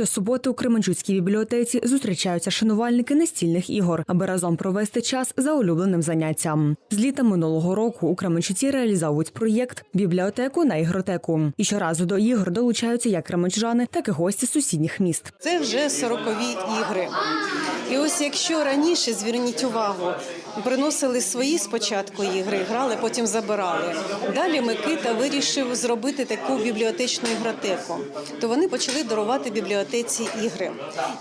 Щосуботи у Кременчуцькій бібліотеці зустрічаються шанувальники настільних ігор, аби разом провести час за улюбленим заняттям. З літа минулого року у Кременчуці реалізовують проєкт бібліотеку на ігротеку. І щоразу до ігор долучаються як кременчужани, так і гості сусідніх міст. Це вже сорокові ігри. І ось якщо раніше, зверніть увагу, приносили свої спочатку ігри, грали, потім забирали. Далі Микита вирішив зробити таку бібліотечну ігротеку. То вони почали дарувати бібліотеці ігри.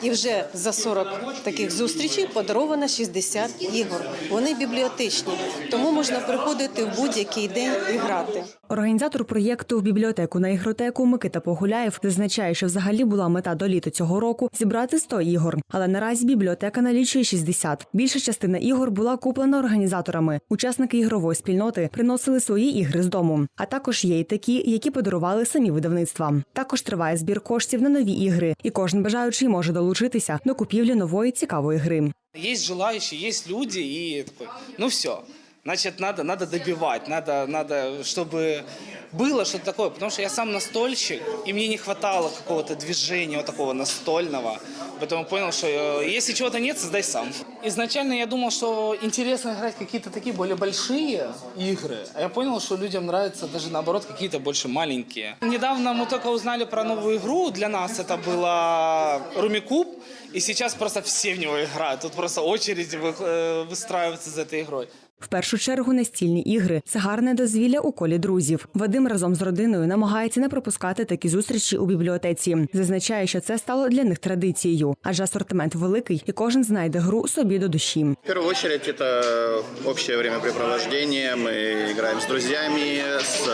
І вже за 40 таких зустрічей подаровано 60 ігор. Вони бібліотечні, тому можна приходити в будь-який день і грати. Організатор проєкту в бібліотеку на ігротеку Микита Погуляєв зазначає, що взагалі була мета до літа цього року зібрати 100 ігор, але наразі бібліотека налічує 60. Більша частина ігор була куплена організаторами. Учасники ігрової спільноти приносили свої ігри з дому. А також є й такі, які подарували самі видавництва. Також триває збір коштів на нові ігри, і кожен бажаючий може долучитися до купівлі нової цікавої гри. Есть желающие, есть люди, и такой, ну все, значит, надо, надо добивать, надо, надо, чтобы было что-то такое, потому что я сам настольщик, и мне не хватало какого-то движения вот такого настольного, поэтому понял, что э, если чего-то нет, создай сам. Изначально я думал, что интересно играть какие-то такие более большие игры, а я понял, что людям нравятся даже наоборот какие-то больше маленькие. Недавно мы только узнали про новую игру, для нас это было Румикуб, и сейчас просто все в него играют. Тут просто очередь вы- э, выстраивается за этой игрой. В першу чергу настільні ігри це гарне дозвілля у колі друзів. Вадим разом з родиною намагається не пропускати такі зустрічі у бібліотеці. Зазначає, що це стало для них традицією, адже асортимент великий, і кожен знайде гру собі до душі. В первую очередь это общее времяпрепровождение. Мы играем с друзьями, с,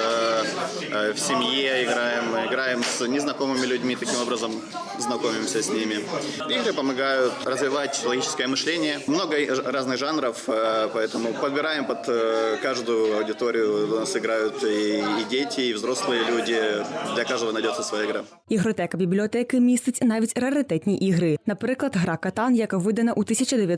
э, в семье играем, мы играем с незнакомыми людьми, таким образом знакомимся с ними. Игры помогают развивать логическое мышление. Много и- разных жанров, э, поэтому подбираем под э, каждую аудиторию. У нас играют и, и дети, и взрослые люди. Для каждого найдется своя игра. Ігротека бібліотеки містить навіть раритетні ігри. Наприклад, гра Катан, яка видана у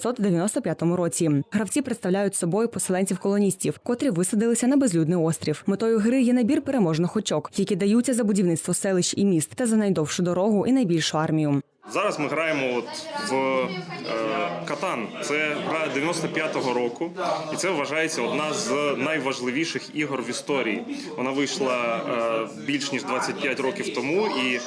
1995 році. Гравці представляють собою поселенців колоністів, котрі висадилися на безлюдний острів. Метою гри є набір переможних очок, які даються за будівництво селищ і міст та за найдовшу дорогу і найбільшу армію. Зараз ми граємо от в е, Катан. Це гра 95-го року, і це вважається одна з найважливіших ігор в історії. Вона вийшла е, більш ніж 25 років тому і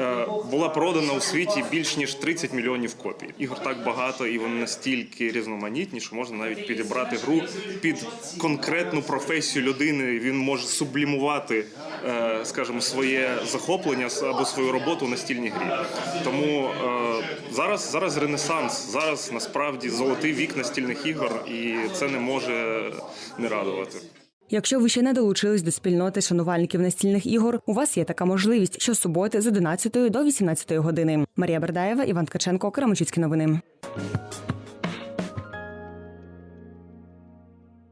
е, була продана у світі більш ніж 30 мільйонів копій. Ігор так багато, і вони настільки різноманітні, що можна навіть підібрати гру під конкретну професію людини. Він може сублімувати, е, скажімо, своє захоплення або свою роботу у настільній грі. Тому е, зараз, зараз ренесанс, зараз насправді золотий вік настільних ігор, і це не може не радувати. Якщо ви ще не долучились до спільноти шанувальників настільних ігор, у вас є така можливість щосуботи з 11 до 18 години. Марія Бердаєва, Іван Ткаченко, Крамочицькі новини.